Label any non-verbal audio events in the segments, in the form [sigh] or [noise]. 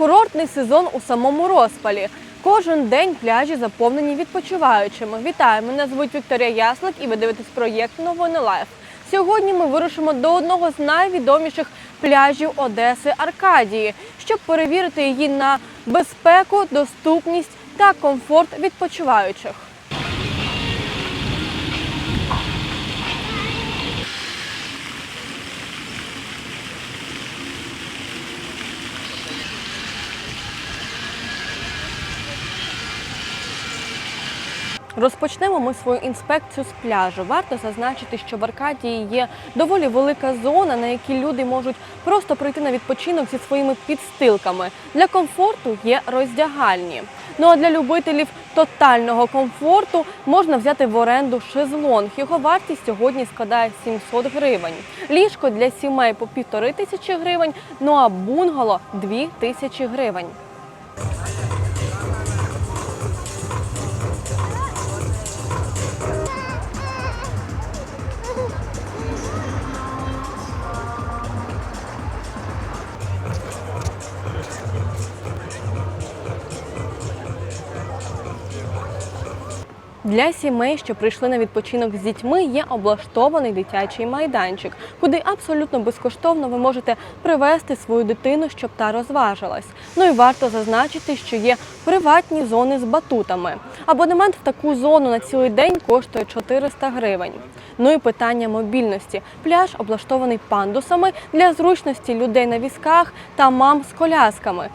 Курортний сезон у самому розпалі. Кожен день пляжі заповнені відпочиваючими. Вітаю! Мене звуть Вікторія Яслик і ви дивитесь проєкт Новини Лайф. Сьогодні ми вирушимо до одного з найвідоміших пляжів Одеси Аркадії, щоб перевірити її на безпеку, доступність та комфорт відпочиваючих. Розпочнемо ми свою інспекцію з пляжу. Варто зазначити, що в Аркадії є доволі велика зона, на якій люди можуть просто прийти на відпочинок зі своїми підстилками. Для комфорту є роздягальні. Ну а для любителів тотального комфорту можна взяти в оренду шезлонг. Його вартість сьогодні складає 700 гривень. Ліжко для сімей по півтори тисячі гривень, ну а бунгало дві тисячі гривень. Для сімей, що прийшли на відпочинок з дітьми, є облаштований дитячий майданчик, куди абсолютно безкоштовно ви можете привезти свою дитину, щоб та розважилась. Ну і варто зазначити, що є приватні зони з батутами. Абонемент в таку зону на цілий день коштує 400 гривень. Ну і питання мобільності. Пляж облаштований пандусами для зручності людей на візках та мам з колясками.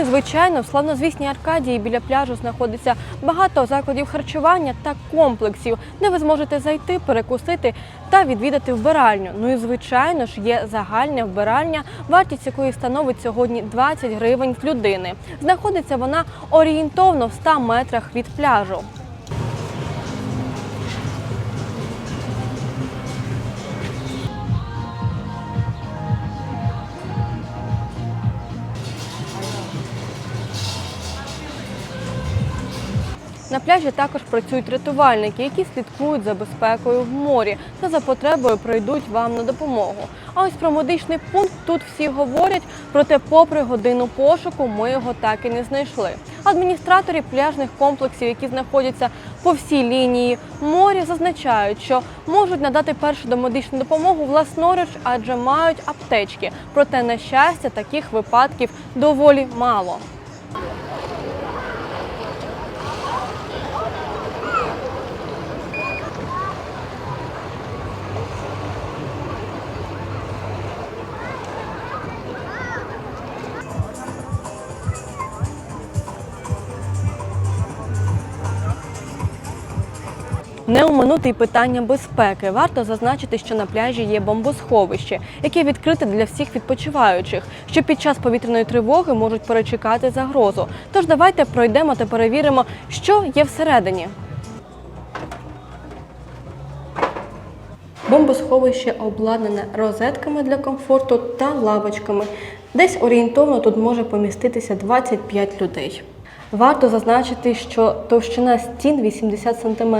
І звичайно, в славнозвісній Аркадії біля пляжу знаходиться багато закладів харчування та комплексів, де ви зможете зайти, перекусити та відвідати вбиральню. Ну і звичайно ж є загальна вбиральня, вартість якої становить сьогодні 20 гривень з людини. Знаходиться вона орієнтовно в 100 метрах від пляжу. На пляжі також працюють рятувальники, які слідкують за безпекою в морі та за потребою прийдуть вам на допомогу. А ось про медичний пункт тут всі говорять, проте, попри годину пошуку, ми його так і не знайшли. Адміністратори пляжних комплексів, які знаходяться по всій лінії моря, зазначають, що можуть надати першу домедичну допомогу власноруч, адже мають аптечки. Проте, на щастя, таких випадків доволі мало. Не оминути питання безпеки. Варто зазначити, що на пляжі є бомбосховище, яке відкрите для всіх відпочиваючих, що під час повітряної тривоги можуть перечекати загрозу. Тож давайте пройдемо та перевіримо, що є всередині. Бомбосховище обладнане розетками для комфорту та лавочками. Десь орієнтовно тут може поміститися 25 людей. Варто зазначити, що товщина стін 80 см,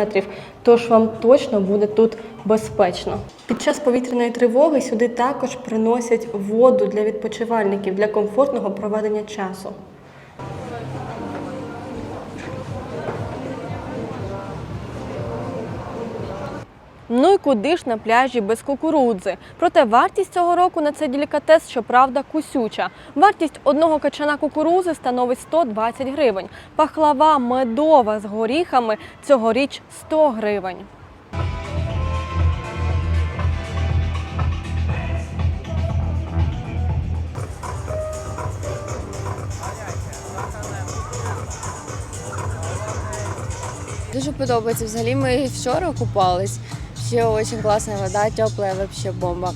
тож вам точно буде тут безпечно. Під час повітряної тривоги сюди також приносять воду для відпочивальників для комфортного проведення часу. Ну і куди ж на пляжі без кукурудзи? Проте вартість цього року на цей делікатес, щоправда, кусюча. Вартість одного качана кукурузи становить 120 гривень. Пахлава медова з горіхами цьогоріч 100 гривень. Дуже подобається. Взагалі ми вчора купались. Ще дуже класна вода, тепла, взагалі бомба.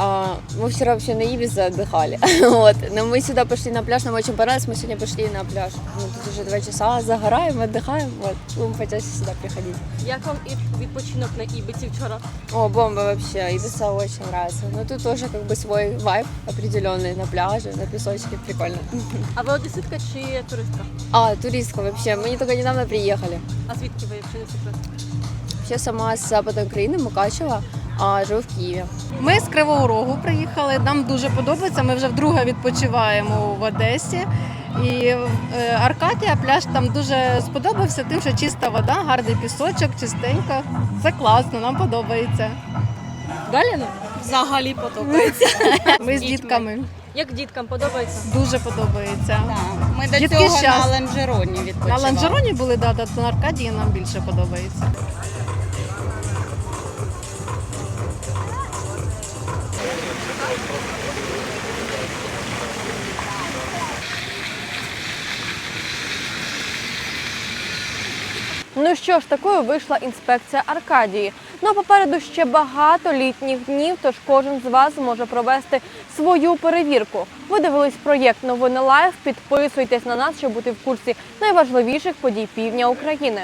А, мы вчера вообще на Ибице отдыхали. [laughs] вот. Но мы сюда пошли на пляж, нам очень понравилось, мы сегодня пошли на пляж. Ну, тут уже два часа, загораем, отдыхаем. Вот. Будем почаще сюда приходить. Як вам і відпочинок на Ібиці вчора? О, бомба вообще, Ибица очень нравится. Но тут тоже как бы свой вайб определенный на пляже, на песочке, прикольно. А ви одеситка чи туристка? А, туристка вообще, мы не только недавно приехали. А звідки ви, якщо не секрет? Вообще сама с западной Украины, Мукачева, а живу в Киеве. Ми з Кривого Рогу приїхали. Нам дуже подобається. Ми вже вдруге відпочиваємо в Одесі. І е, Аркадія пляж там дуже сподобався, тим, що чиста вода, гарний пісочок, чистенько. Це класно, нам подобається. Далі ну? Взагалі подобається. [laughs] Ми з дітками Як діткам подобається? дуже подобається. Так, Ми до Дітки цього щас- на Ланжероні На ланжероні були, да, то на Аркадії нам більше подобається. Ну що ж, такою вийшла інспекція Аркадії. Ну а попереду ще багато літніх днів, тож кожен з вас може провести свою перевірку. Ви дивились проєкт Новини Лайф. Підписуйтесь на нас, щоб бути в курсі найважливіших подій півдня України.